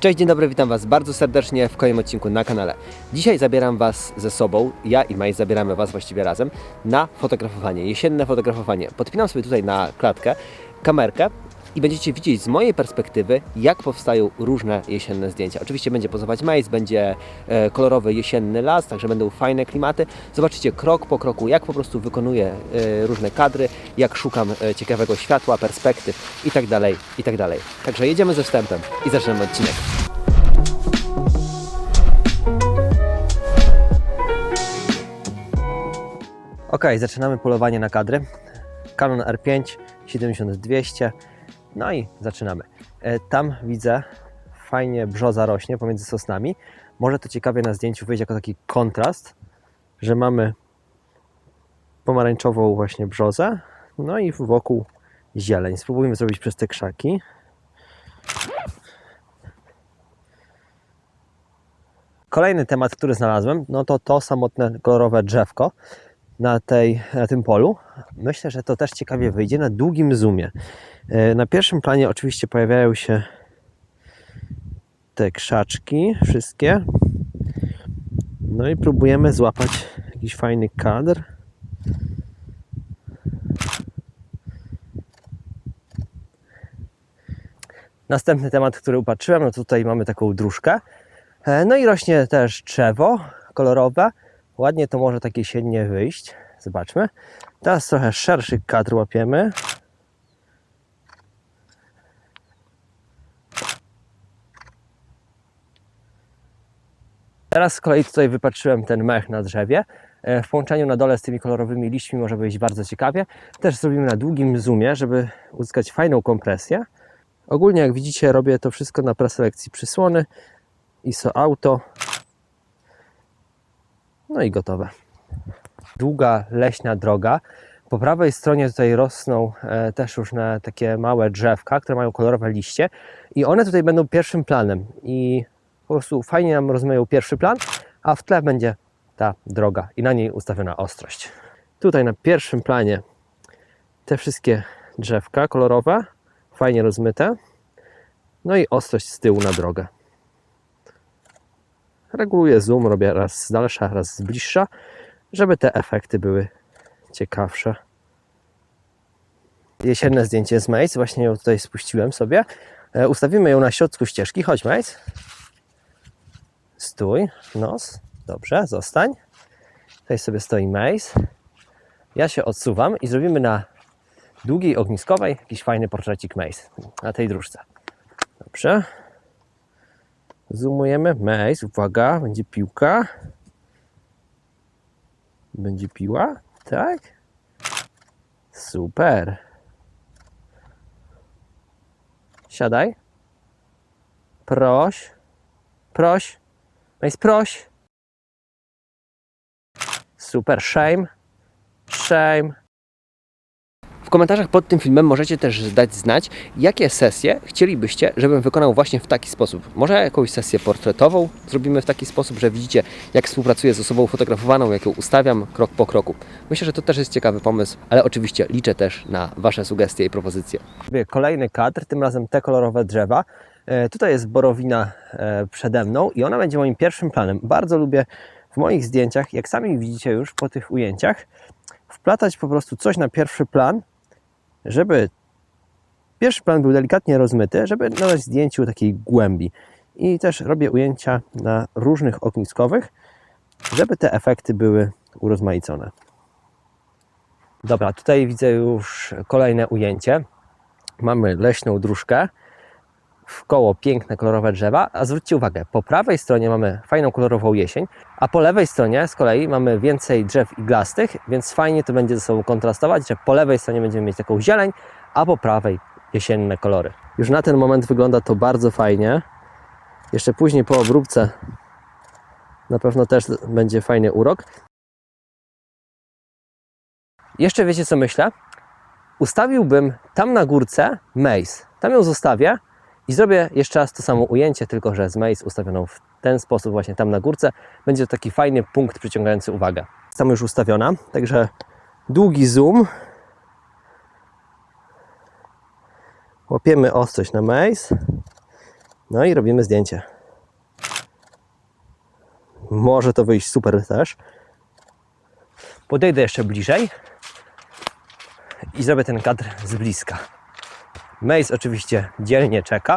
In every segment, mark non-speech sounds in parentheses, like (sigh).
Cześć, dzień dobry, witam Was bardzo serdecznie w kolejnym odcinku na kanale. Dzisiaj zabieram Was ze sobą, ja i Maj zabieramy Was właściwie razem na fotografowanie, jesienne fotografowanie. Podpinam sobie tutaj na klatkę kamerkę i będziecie widzieć z mojej perspektywy, jak powstają różne jesienne zdjęcia. Oczywiście będzie pozować Majs, będzie e, kolorowy jesienny las, także będą fajne klimaty. Zobaczycie krok po kroku, jak po prostu wykonuję e, różne kadry, jak szukam e, ciekawego światła, perspektyw i tak dalej, i tak. Także jedziemy ze wstępem i zaczynamy odcinek. Ok, zaczynamy polowanie na kadry. Canon R5 70-200. No i zaczynamy. E, Tam widzę fajnie brzoza rośnie pomiędzy sosnami. Może to ciekawie na zdjęciu wyjść jako taki kontrast, że mamy pomarańczową właśnie brzozę, no i wokół zieleń. Spróbujmy zrobić przez te krzaki. Kolejny temat, który znalazłem, no to to samotne kolorowe drzewko na, tej, na tym polu. Myślę, że to też ciekawie wyjdzie na długim zoomie. E, Na pierwszym planie oczywiście pojawiają się te krzaczki, wszystkie. No i próbujemy złapać jakiś fajny kadr. Następny temat, który upatrzyłem, no tutaj mamy taką dróżkę. E, No i rośnie też drzewo kolorowe. Ładnie to może tak jesiennie wyjść. Zobaczmy. Teraz trochę szerszy kadr łapiemy. Teraz z kolei tutaj wypatrzyłem ten mech na drzewie. E, W połączeniu na dole z tymi kolorowymi liśćmi może wyjść bardzo ciekawie. Też zrobimy na długim zoomie, żeby uzyskać fajną kompresję. Ogólnie jak widzicie robię to wszystko na preselekcji przysłony. ISO Auto. No i gotowe. Długa leśna droga. Po prawej stronie tutaj rosną e, też różne takie małe drzewka, które mają kolorowe liście i one tutaj będą pierwszym planem i po prostu fajnie nam rozmają pierwszy plan, a w tle będzie ta droga i na niej ustawiona ostrość. Tutaj na pierwszym planie te wszystkie drzewka kolorowe, fajnie rozmyte, no i ostrość z tyłu na drogę. Reguluję zoom, robię raz z dalsza, raz z bliższa, żeby te efekty były ciekawsze. Jesienne zdjęcie z Mace, właśnie ją tutaj spuściłem sobie. E, Ustawimy ją na środku ścieżki. Chodź, Mace. Stój, nos. Dobrze, zostań. Tutaj sobie stoi Mace. Ja się odsuwam i zrobimy na długiej ogniskowej jakiś fajny portrecik Mace na tej dróżce. Dobrze. Zoomujemy. Mace, uwaga, będzie piłka. Będzie piła? Tak? Super. Siadaj. Proś. Proś. Mace, proś. Super. Shame. Shame. W komentarzach pod tym filmem możecie też dać znać, jakie sesje chcielibyście, żebym wykonał właśnie w taki sposób. Może jakąś sesję portretową zrobimy w taki sposób, że widzicie, jak współpracuję z osobą fotografowaną, jak ją ustawiam krok po kroku. Myślę, że to też jest ciekawy pomysł, ale oczywiście liczę też na Wasze sugestie i propozycje. Kolejny kadr, tym razem te kolorowe drzewa. E, Tutaj jest borowina e, przede mną i ona będzie moim pierwszym planem. Bardzo lubię w moich zdjęciach, jak sami widzicie już po tych ujęciach, wplatać po prostu coś na pierwszy plan, żeby pierwszy plan był delikatnie rozmyty, żeby nadać zdjęciu takiej głębi. I też robię ujęcia na różnych ogniskowych, żeby te efekty były urozmaicone. Dobra, tutaj widzę już kolejne ujęcie. Mamy leśną dróżkę, w koło piękne kolorowe drzewa, a zwróćcie uwagę, po prawej stronie mamy fajną kolorową jesień, a po lewej stronie z kolei mamy więcej drzew iglastych, więc fajnie to będzie ze sobą kontrastować, że po lewej stronie będziemy mieć taką zieleń, a po prawej jesienne kolory. Już na ten moment wygląda to bardzo fajnie. Jeszcze później po obróbce na pewno też będzie fajny urok. Jeszcze wiecie co myślę? Ustawiłbym tam na górce maze. Tam ją zostawię i zrobię jeszcze raz to samo ujęcie, tylko że z maze ustawioną w ten sposób właśnie tam na górce. Będzie to taki fajny punkt przyciągający uwagę. Tam już ustawiona, także długi zoom. Łapiemy ostrość na maze. No i robimy zdjęcie. Może to wyjść super też. Podejdę jeszcze bliżej i zrobię ten kadr z bliska. Mace oczywiście dzielnie czeka.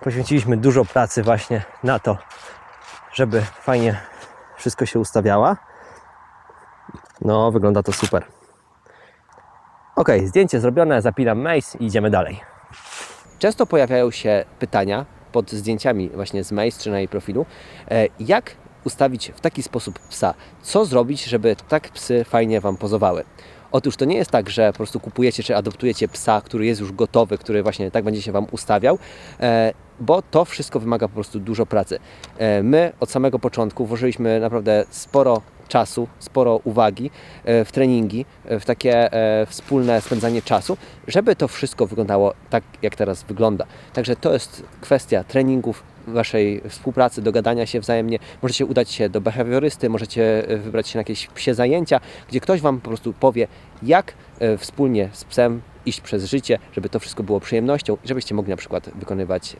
Poświęciliśmy dużo pracy właśnie na to, żeby fajnie wszystko się ustawiała. No, wygląda to super. Ok, zdjęcie zrobione, zapinam Mace i idziemy dalej. Często pojawiają się pytania pod zdjęciami właśnie z Mace czy na jej profilu, e, jak ustawić w taki sposób psa, co zrobić, żeby tak psy fajnie Wam pozowały. Otóż to nie jest tak, że po prostu kupujecie czy adoptujecie psa, który jest już gotowy, który właśnie tak będzie się Wam ustawiał, e, bo to wszystko wymaga po prostu dużo pracy. E, My od samego początku włożyliśmy naprawdę sporo czasu, sporo uwagi e, w treningi, w takie wspólne spędzanie czasu, żeby to wszystko wyglądało tak, jak teraz wygląda. Także to jest kwestia treningów, waszej współpracy, dogadania się wzajemnie. Możecie udać się do behawiorysty, możecie e, wybrać się na jakieś psie zajęcia, gdzie ktoś wam po prostu powie, jak e, wspólnie z psem iść przez życie, żeby to wszystko było przyjemnością i żebyście mogli na przykład wykonywać e,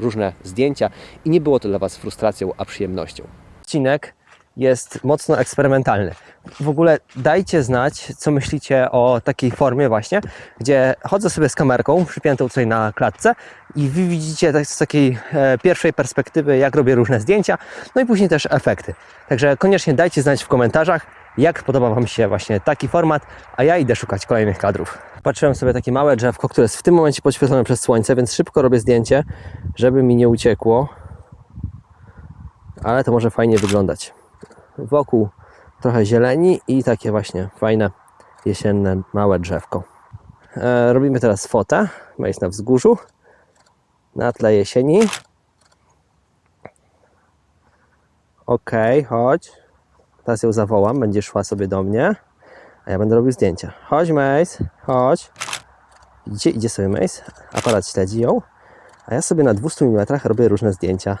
różne zdjęcia i nie było to dla was frustracją, a przyjemnością. Odcinek jest mocno eksperymentalny. W ogóle dajcie znać, co myślicie o takiej formie właśnie, gdzie chodzę sobie z kamerką przypiętą tutaj na klatce i wy widzicie tak z takiej e, pierwszej perspektywy, jak robię różne zdjęcia, no i później też efekty. Także koniecznie dajcie znać w komentarzach, jak podoba Wam się właśnie taki format, a ja idę szukać kolejnych kadrów. Patrzyłem sobie takie małe drzewko, które jest w tym momencie podświetlone przez słońce, więc szybko robię zdjęcie, żeby mi nie uciekło, ale to może fajnie wyglądać wokół trochę zieleni i takie właśnie fajne jesienne małe drzewko. E, robimy teraz fotę. Jest na wzgórzu, na tle jesieni. Ok, chodź. Teraz ją zawołam, będzie szła sobie do mnie, a ja będę robił zdjęcia. Chodź, Mace, chodź. Idzie, idzie sobie Mace, aparat śledzi ją, a ja sobie na 200 mm robię różne zdjęcia.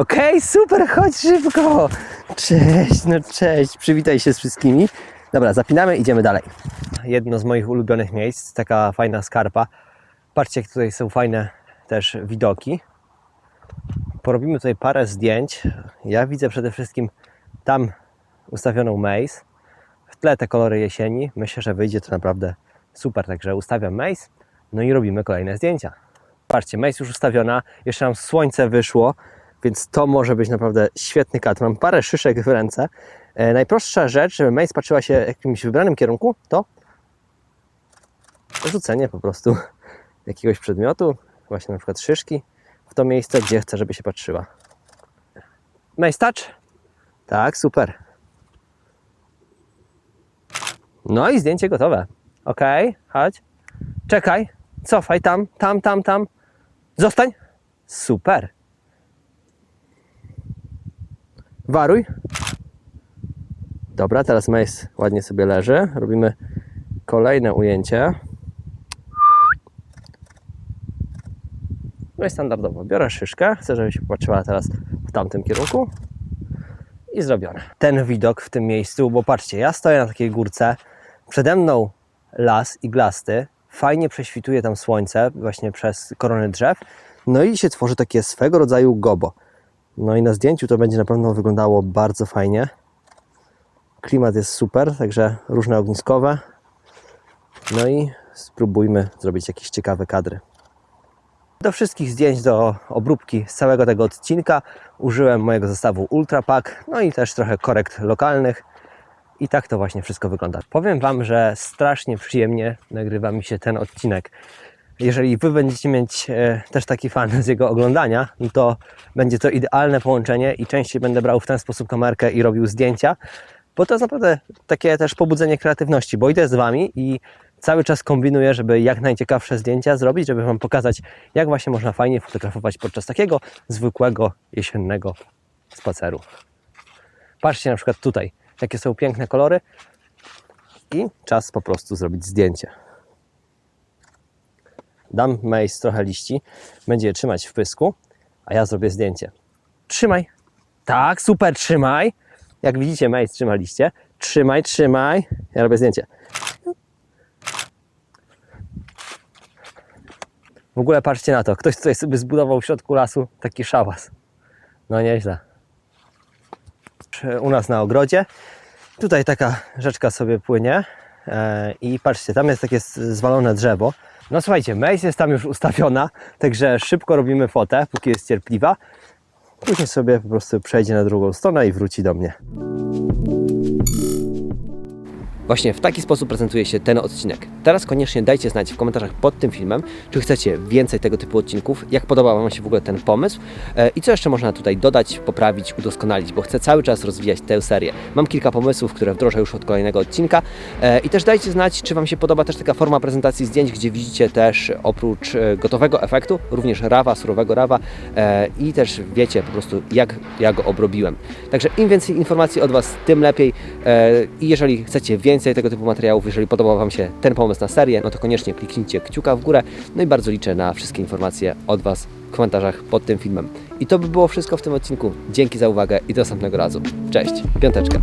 Okej, super, chodź szybko. Cześć, no cześć, przywitaj się z wszystkimi. Dobra, zapinamy, idziemy dalej. Jedno z moich ulubionych miejsc, taka fajna skarpa. Patrzcie, jak tutaj są fajne też widoki. Porobimy tutaj parę zdjęć. Ja widzę przede wszystkim tam ustawioną maze. W tle te kolory jesieni. Myślę, że wyjdzie to naprawdę super. Także ustawiam maze, no i robimy kolejne zdjęcia. Patrzcie, maze już ustawiona. Jeszcze nam słońce wyszło więc to może być naprawdę świetny kadr. Mam parę szyszek w ręce. E, najprostsza rzecz, żeby Mace patrzyła się w jakimś wybranym kierunku, to rzucenie po prostu (laughs) jakiegoś przedmiotu, właśnie na przykład szyszki, w to miejsce, gdzie chcę, żeby się patrzyła. Mace touch? Tak, super. No i zdjęcie gotowe. Ok, chodź. Czekaj, cofaj tam, tam, tam, tam. Zostań. Super. Waruj. Dobra, teraz Mace ładnie sobie leży. Robimy kolejne ujęcie. No i standardowo biorę szyszkę. Chcę, żeby się popatrzyła teraz w tamtym kierunku. I zrobione. Ten widok w tym miejscu, bo patrzcie, ja stoję na takiej górce. Przede mną las iglasty. Fajnie prześwituje tam słońce właśnie przez korony drzew. No i się tworzy takie swego rodzaju gobo. No i na zdjęciu to będzie na pewno wyglądało bardzo fajnie. Klimat jest super, także różne ogniskowe. No i spróbujmy zrobić jakieś ciekawe kadry. Do wszystkich zdjęć, do obróbki z całego tego odcinka użyłem mojego zestawu Ultra Pack, no i też trochę korekt lokalnych. I tak to właśnie wszystko wygląda. Powiem Wam, że strasznie przyjemnie nagrywa mi się ten odcinek jeżeli Wy będziecie mieć e, też taki fan z jego oglądania, to będzie to idealne połączenie i częściej będę brał w ten sposób kamerkę i robił zdjęcia, bo to jest naprawdę takie też pobudzenie kreatywności, bo idę z Wami i cały czas kombinuję, żeby jak najciekawsze zdjęcia zrobić, żeby Wam pokazać, jak właśnie można fajnie fotografować podczas takiego zwykłego jesiennego spaceru. Patrzcie na przykład tutaj, jakie są piękne kolory i czas po prostu zrobić zdjęcie. Dam Mace trochę liści, będzie je trzymać w pysku, a ja zrobię zdjęcie. Trzymaj. Tak, super, trzymaj. Jak widzicie, Mace trzyma liście. Trzymaj, trzymaj. Ja robię zdjęcie. W ogóle patrzcie na to, ktoś tutaj sobie zbudował w środku lasu taki szałas. No nieźle. U nas na ogrodzie. Tutaj taka rzeczka sobie płynie e, i patrzcie, tam jest takie zwalone drzewo. No słuchajcie, Mace jest tam już ustawiona, także szybko robimy fotę, póki jest cierpliwa. Później sobie po prostu przejdzie na drugą stronę i wróci do mnie. Właśnie w taki sposób prezentuje się ten odcinek. Teraz koniecznie dajcie znać w komentarzach pod tym filmem, czy chcecie więcej tego typu odcinków, jak podoba Wam się w ogóle ten pomysł e, i co jeszcze można tutaj dodać, poprawić, udoskonalić, bo chcę cały czas rozwijać tę serię. Mam kilka pomysłów, które wdrożę już od kolejnego odcinka e, i też dajcie znać, czy Wam się podoba też taka forma prezentacji zdjęć, gdzie widzicie też oprócz e, gotowego efektu, również rawa, surowego rawa i też wiecie po prostu, jak ja go obrobiłem. Także im więcej informacji od Was, tym lepiej i jeżeli chcecie więcej tego typu materiałów, jeżeli podoba Wam się ten pomysł na serię, no to koniecznie kliknijcie kciuka w górę. No i bardzo liczę na wszystkie informacje od Was w komentarzach pod tym filmem. I to by było wszystko w tym odcinku. Dzięki za uwagę i do następnego razu. Cześć, piąteczka.